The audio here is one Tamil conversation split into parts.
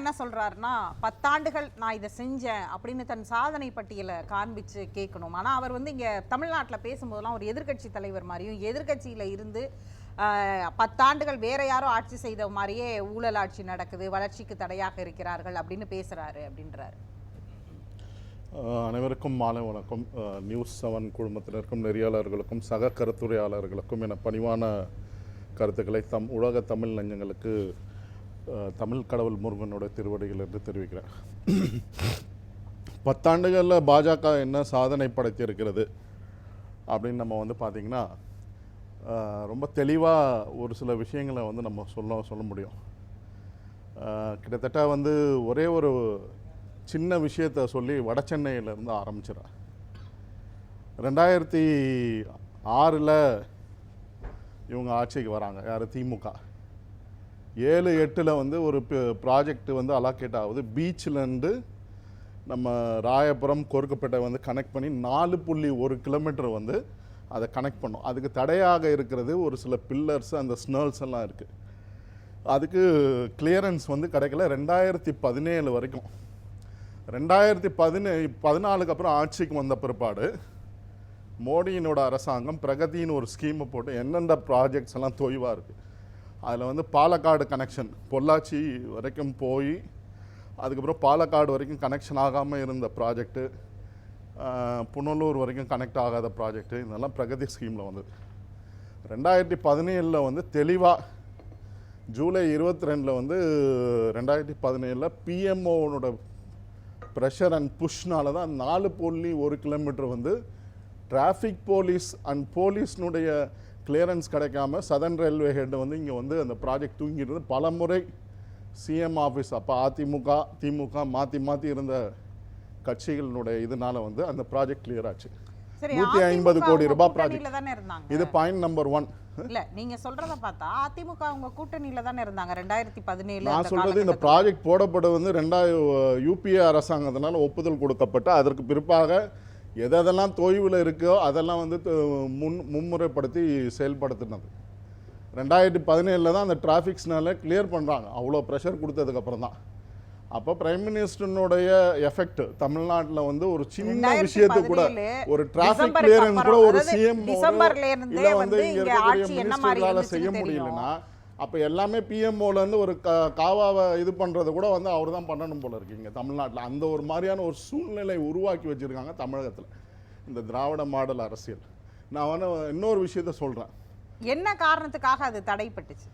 என்ன சொல்றாருன்னா பத்தாண்டுகள் நான் இதை செஞ்சேன் அப்படின்னு தன் சாதனை பட்டியலை காண்பிச்சு கேட்கணும். ஆனால் அவர் வந்து இங்கே தமிழ்நாட்டில் பேசும்போதெல்லாம் ஒரு எதிர்க்கட்சி தலைவர் மாதிரியும் எதிர்கட்சியில் இருந்து பத்தாண்டுகள் வேற யாரோ ஆட்சி செய்த மாதிரியே ஊழல் ஆட்சி நடக்குது வளர்ச்சிக்கு தடையாக இருக்கிறார்கள் அப்படின்னு பேசுகிறாரு அப்படின்றாரு. அனைவருக்கும் மாலை வணக்கம். நியூஸ் செவன் குழுமத்தினருக்கும் நெறியாளர்களுக்கும் சக கருத்துரையாளர்களுக்கும் என பணிவான கருத்துக்களை தம் உலக தமிழ் நெஞ்சங்களுக்கு தமிழ் கடவுள் முருகனோட திருவடிகள் என்று தெரிவிக்கிறேன் பத்தாண்டுகளில் பாஜக என்ன சாதனை படைத்திருக்கிறது அப்படின்னு நம்ம வந்து பார்த்திங்கன்னா ரொம்ப தெளிவாக ஒரு சில விஷயங்களை வந்து நம்ம சொல்ல சொல்ல முடியும். கிட்டத்தட்ட வந்து ஒரே ஒரு சின்ன விஷயத்தை சொல்லி வட சென்னையிலேருந்து ஆரம்பிச்சிடறேன் ரெண்டாயிரத்தி ஆறில் இவங்க ஆட்சிக்கு வராங்க. யார்? திமுக ஏழு எட்டில் வந்து ஒரு ப்ராஜெக்ட் வந்து அலாக்கேட் ஆகுது. பீச்சிலேருந்து நம்ம ராயபுரம் கொருக்குப்பேட்டை வந்து கனெக்ட் பண்ணி நாலு புள்ளி ஒரு கிலோமீட்டர் வந்து அதை கனெக்ட் பண்ணோம். அதுக்கு தடையாக இருக்கிறது ஒரு சில பில்லர்ஸ் அந்த ஸ்னர்ல்ஸ் எல்லாம் இருக்குது அதுக்கு கிளியரன்ஸ் வந்து கிடைக்கல. ரெண்டாயிரத்தி பதினேழு வரைக்கும். ரெண்டாயிரத்தி பதினே பதினாலுக்கு அப்புறம் ஆட்சிக்கு வந்த பிற்பாடு மோடியினோட அரசாங்கம் பிரகதின்னு ஒரு ஸ்கீமை போட்டு எந்தெந்த ப்ராஜெக்ட்ஸ் எல்லாம் தொய்வாக இருக்குது அதில் வந்து பாலக்காடு கனெக்ஷன் பொள்ளாச்சி வரைக்கும் போய் அதுக்கப்புறம் பாலக்காடு வரைக்கும் கனெக்ஷன் ஆகாமல் இருந்த ப்ராஜெக்ட்டு புனலூர் வரைக்கும் கனெக்ட் ஆகாத ப்ராஜெக்ட்டு இதெல்லாம் பிரகதி ஸ்கீமில் வந்தது. ரெண்டாயிரத்தி பதினேழில் வந்து தெளிவாக ஜூலை இருபத்தி ரெண்டில் வந்து ரெண்டாயிரத்தி பதினேழில் பிஎம்ஓனோட ப்ரெஷர் அண்ட் புஷ்னால தான் நாலு புள்ளி ஒரு கிலோமீட்டர் வந்து டிராஃபிக் போலீஸ் அண்ட் போலீஸ்னுடைய கிளியரன்ஸ் கிடைக்காம சதன் ரயில்வே ஹெட் வந்து இங்கே வந்து அந்த ப்ராஜெக்ட் தூங்கிட்டு பல முறை சிஎம் ஆஃபீஸ் அப்போ அதிமுக திமுக மாற்றி மாற்றி இருந்த கட்சிகளினுடைய இதனால வந்து அந்த ப்ராஜெக்ட் கிளியர் ஆச்சு. நூற்றி ஐம்பது கோடி ரூபாய் ப்ராஜெக்ட் இது பாயிண்ட் நம்பர் ஒன் இல்ல நீங்க சொல்றத பார்த்தா அதிமுக அவங்க கூட்டணியில தானே இருந்தாங்க ரெண்டாயிரத்தி பதினேழு நான் சொல்றது இந்த ப்ராஜெக்ட் போடப்பட வந்து ரெண்டாயிரம் யூபிஏ அரசாங்கத்தினால ஒப்புதல் கொடுக்கப்பட்டு அதற்கு பிற்பாக எதெல்லாம் தொய்வில் இருக்கோ அதெல்லாம் வந்து முன் மும்முறைப்படுத்தி செயல்படுத்தினது. ரெண்டாயிரத்தி பதினேழில் தான் அந்த டிராஃபிக்ஸ்னால கிளியர் பண்ணுறாங்க அவ்வளோ ப்ரெஷர் கொடுத்ததுக்கப்புறம் தான். அப்போ பிரைம் மினிஸ்டர்னுடைய எஃபெக்ட் தமிழ்நாட்டில் வந்து ஒரு சின்ன விஷயத்து கூட ஒரு டிராஃபிக் கிளியரன்ஸ் கூட ஒரு சிஎம் வந்து இங்கே இருக்கக்கூடிய மினிஸ்டர்களால் செய்ய முடியலன்னா அப்போ எல்லாமே பிஎம்ஓல இருந்து ஒரு க காவாவை இது பண்ணுறது கூட வந்து அவர் தான் பண்ணணும் போல இருக்கு இங்கே தமிழ்நாட்டில். அந்த ஒரு மாதிரியான ஒரு சூழ்நிலை உருவாக்கி வச்சிருக்காங்க தமிழகத்தில். இந்த திராவிட மாடல் அரசியல். நான் வந்து இன்னொரு விஷயத்த சொல்கிறேன் என்ன காரணத்துக்காக அது தடைப்பட்டுச்சு?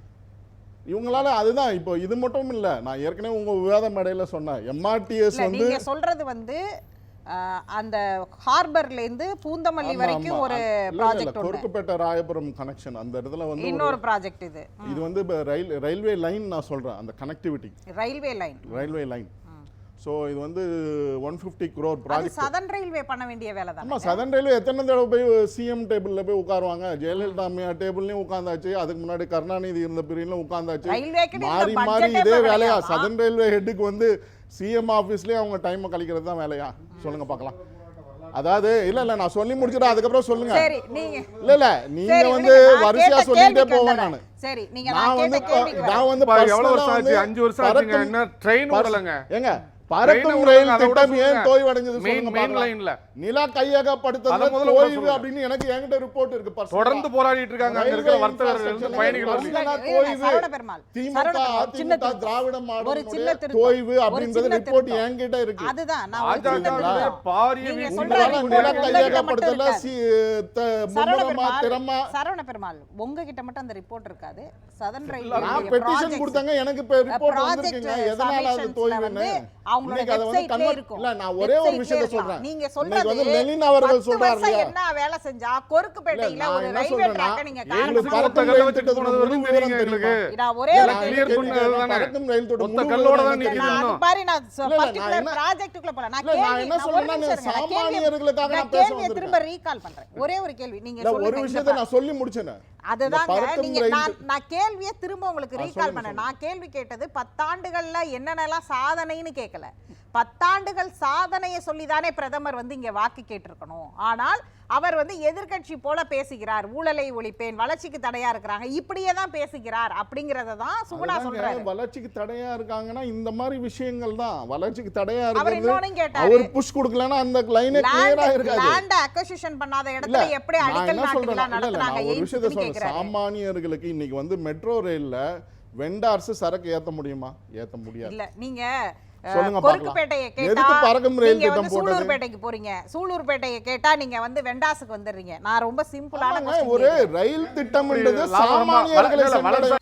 இவங்களால அதுதான் இப்போ இது மட்டும் இல்லை நான் ஏற்கனவே உங்கள் விவாத மேடையில் சொன்னேன். எம்ஆர்டிஎஸ் வந்து சொல்றது வந்து அந்த ஹார்பர்ல இருந்து பூந்தமல்லி வரைக்கும். ஒரு ப்ராஜெக்ட் கொருக்குப்பேட்டை ராயபுரம் கனெக்ஷன் அந்த இடத்துல வந்து இன்னொரு ப்ராஜெக்ட் இது. இது வந்து ரயில் ரயில்வே லைன் நான் சொல்கிறேன் அந்த connectivity railway line railway line so இது வந்து one fifty crore project southern railway பண்ண வேண்டிய வேலை தான்? ஆமா சதன் ரயில்வே எத்தனை தடவை போய் சிஎம் டேபிளில் போய் உட்காருவாங்க? ஜெயலலிதா அம்மையார் டேபிள்லையும் உட்காந்தாச்சு அதுக்கு முன்னாடி கருணாநிதி இருந்த பிரிவிலும் உட்காந்தாச்சு மாறி மாறி இதே வேலையா? சதன் ரயில்வே ஹெட்டுக்கு வந்து சிஎம் ஆஃபீஸ்லேயே அவங்க டைமை கழிக்கிறது தான் வேலையா? சொல்லுங்க பார்க்கலாம். அதாவது இல்ல இல்ல நான் சொல்லி முடிச்சிட்டேன் அதுக்கப்புறம் சொல்லுங்க. சரி நீங்க இல்ல இல்ல நீங்க வந்து வரிசையா சொல்லிட்டே போவேன். நானு. சரி நீங்க நான் வந்து நான். வந்து எவ்வளவு வருஷம் ஆச்சு? அஞ்சு வருஷம் ஆச்சுங்க. என்ன ட்ரெயின் விடலங்க ஏங்க பறக்கும் ரயில் திட்டம் ஏன். தோய்வடைஞ்சது சொல்லுங்க. நில தோய்வு சொல்லுங்க. அப்படின்னு எனக்கு என்கிட்ட ரிப்போர்ட் இருக்கு. தொடர்ந்து போராடிட்டு இருக்காங்க அங்க இருக்கிற வர்த்தகர்கள் பயணிகள். திமுக, அதிமுக. திராவிட திருத்தம். தோய்வு அப்படின்றது ரிப்போர்ட். என்கிட்ட இருக்கு அதுதான். பாரிய நில கையகப்படுத்தல மும்முரமா, பெருமாள் திறமா சரவண பெருமாள் உங்ககிட்ட மட்டும் அந்த ரிப்போர்ட் இருக்காது சதன் நான் ரயில்வே பெட்டிஷன் கொடுத்தாங்க எனக்கு இப்ப ரிப்போர்ட் வந்திருக்குங்க எதனால அது தோய்வுன்னு வந்து ஒரே ஒரு விஷயத்தை சொல்றேன். நீங்க சொல்றது வந்து லெனின் என்ன வேலை செஞ்சா? கொருக்குப்பேட்டையில ஒரு ரயில்வே நீங்க திட்டத்தோட நான் ஒரே ஒரு கிளியர் பண்ணது நான் பாரு நான் பர்టిక్యులர் ப்ராஜெக்ட்டுக்குள்ள போறேன் கேள்வி நான் என்ன சொல்றேன்னா பண்றேன். ஒரே ஒரு கேள்வி. நீங்க ஒரு விஷயத்தை நான் சொல்லி முடிச்சேன். அதுதாங்க நீங்க நான் நான் கேள்வியை திரும்ப உங்களுக்கு ரீகால் பண்ணேன். நான் கேள்வி கேட்டது பத்தாண்டுகள்ல என்னென்னலாம் சாதனைன்னு கேட்கல பத்தாண்டுகள் சாதனையை சொல்லிதானே பிரதமர் வந்து இங்க வாக்கு கேட்டிருக்கணும். ஆனால் அவர் வந்து எதிர்க்கட்சி போல பேசுகிறார். ஊழலை ஒழிப்பேன் வளர்ச்சிக்கு தடையா இருக்கிறாங்க இப்படியே தான் பேசுகிறார் அப்படிங்கறத தான் சுகுணா சொல்றாரு. வளர்ச்சிக்கு தடையா இருக்காங்கன்னா இந்த மாதிரி விஷயங்கள் தான். வளர்ச்சிக்கு தடையா கேட்டாரு. அவர் புஷ் கொடுக்கலன்னா அந்த லைனே கிளியரா இருக்காது லேண்ட் அக்வசிஷன் பண்ணாத இடத்துல எப்படி அடிக்கல் நாட்டுலாம் நடத்துறாங்க சாமானியர்களுக்கு இன்னைக்கு வந்து மெட்ரோ ரயில்ல வெண்டார்ஸ் சரக்கு ஏத்த முடியுமா? ஏத்த முடியாது. இல்ல நீங்க? சூலூர்பேட்டைக்கு போறீங்க. சூலூர்பேட்டையை கேட்டா நீங்க வந்து வெண்டாஸுக்கு வந்துடுறீங்க. நான் ரொம்ப சிம்பிளான ஒரு. ரயில் திட்டம்ன்றது சாமானியர்களை